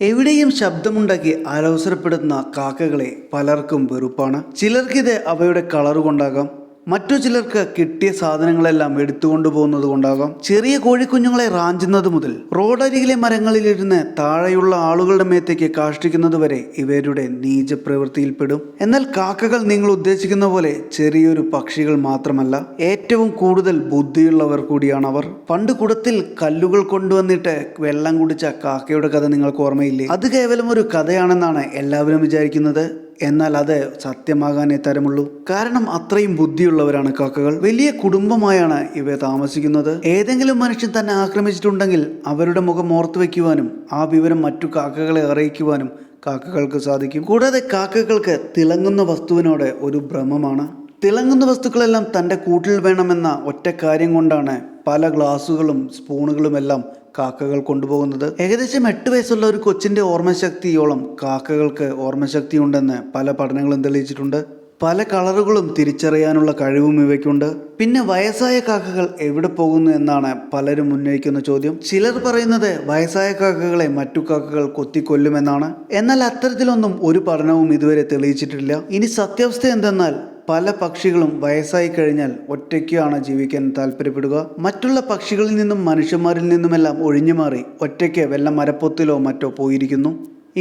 എവിടെയും ശബ്ദമുണ്ടാക്കി അലവസരപ്പെടുന്ന കാക്കകളെ പലർക്കും വെറുപ്പാണ്. ചിലർക്കിത് അവയുടെ കളറ് കൊണ്ടാകാം മറ്റു ചിലർക്ക് കിട്ടിയ സാധനങ്ങളെല്ലാം എടുത്തുകൊണ്ടു പോകുന്നത് കൊണ്ടാകാം. ചെറിയ കോഴിക്കുഞ്ഞുങ്ങളെ റാഞ്ചുന്നത് മുതൽ റോഡരികിലെ മരങ്ങളിലിരുന്ന് താഴെയുള്ള ആളുകളുടെ മേത്തേക്ക് കാഷ്ടിക്കുന്നത് വരെ ഇവരുടെ നീച പ്രവൃത്തിയിൽപ്പെടും എന്നാൽ കാക്കകൾ നിങ്ങൾ ഉദ്ദേശിക്കുന്ന പോലെ ചെറിയൊരു പക്ഷികൾ മാത്രമല്ല ഏറ്റവും കൂടുതൽ ബുദ്ധിയുള്ളവർ കൂടിയാണ് അവർ പണ്ട് കുടത്തിൽ കല്ലുകൾ കൊണ്ടുവന്നിട്ട് വെള്ളം കുടിച്ച കാക്കയുടെ കഥ നിങ്ങൾക്ക് ഓർമ്മയില്ലേ? അത് കേവലം ഒരു കഥയാണെന്നാണ് എല്ലാവരും വിചാരിക്കുന്നത്. എന്നാൽ അത് സത്യമാകാനേ തരമുള്ളൂ. കാരണം അത്രയും ബുദ്ധിയുള്ളവരാണ് കാക്കകൾ. വലിയ കുടുംബമായാണ് ഇവ താമസിക്കുന്നത്. ഏതെങ്കിലും മനുഷ്യൻ തന്നെ ആക്രമിച്ചിട്ടുണ്ടെങ്കിൽ അവരുടെ മുഖം ഓർത്തു വയ്ക്കുവാനും ആ വിവരം മറ്റു കാക്കകളെ അറിയിക്കുവാനും കാക്കകൾക്ക് സാധിക്കും. കൂടാതെ കാക്കകൾക്ക് തിളങ്ങുന്ന വസ്തുവിനോട് ഒരു ഭ്രമമാണ്. തിളങ്ങുന്ന വസ്തുക്കളെല്ലാം തന്റെ കൂട്ടിൽ വേണമെന്ന ഒറ്റ കാര്യം കൊണ്ടാണ് പല ഗ്ലാസുകളും സ്പൂണുകളുമെല്ലാം കാക്കകൾ കൊണ്ടുപോകുന്നത്. ഏകദേശം എട്ട് വയസ്സുള്ള ഒരു കൊച്ചിന്റെ ഓർമ്മശക്തിയോളം കാക്കകൾക്ക് ഓർമ്മശക്തി ഉണ്ടെന്ന് പല പഠനങ്ങളും തെളിയിച്ചിട്ടുണ്ട്. പല കളറുകളും തിരിച്ചറിയാനുള്ള കഴിവും ഇവയ്ക്കുണ്ട്. പിന്നെ വയസ്സായ കാക്കകൾ എവിടെ പോകുന്നു എന്നാണ് പലരും ഉന്നയിക്കുന്ന ചോദ്യം. ചിലർ പറയുന്നത് വയസ്സായ കാക്കകളെ മറ്റു കാക്കകൾ കൊത്തിക്കൊല്ലുമെന്നാണ്. എന്നാൽ അത്തരത്തിലൊന്നും ഒരു പഠനവും ഇതുവരെ തെളിയിച്ചിട്ടില്ല. ഇനി സത്യാവസ്ഥ എന്തെന്നാൽ പല പക്ഷികളും വയസ്സായി കഴിഞ്ഞാൽ ഒറ്റയ്ക്കാണ് ജീവിക്കാൻ താല്പര്യപ്പെടുക. മറ്റുള്ള പക്ഷികളിൽ നിന്നും മനുഷ്യന്മാരിൽ നിന്നുമെല്ലാം ഒഴിഞ്ഞു മാറി ഒറ്റയ്ക്ക് വല്ല മരപ്പൊത്തിലോ മറ്റോ പോയിരിക്കുന്നു.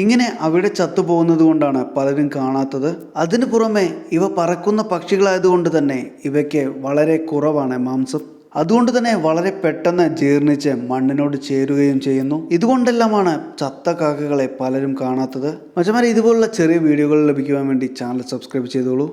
ഇങ്ങനെ അവിടെ ചത്തുപോകുന്നത് കൊണ്ടാണ് പലരും കാണാത്തത്. അതിനു പുറമെ ഇവ പറക്കുന്ന പക്ഷികളായതുകൊണ്ട് തന്നെ ഇവയ്ക്ക് വളരെ കുറവാണ് മാംസം. അതുകൊണ്ട് തന്നെ വളരെ പെട്ടെന്ന് ജീർണിച്ച് മണ്ണിനോട് ചേരുകയും ചെയ്യുന്നു. ഇതുകൊണ്ടെല്ലാമാണ് ചത്ത കാക്കകളെ പലരും കാണാത്തത്. മച്ചമാരെ ഇതുപോലുള്ള ചെറിയ വീഡിയോകൾ ലഭിക്കുവാൻ വേണ്ടി ചാനൽ സബ്സ്ക്രൈബ് ചെയ്തോളൂ.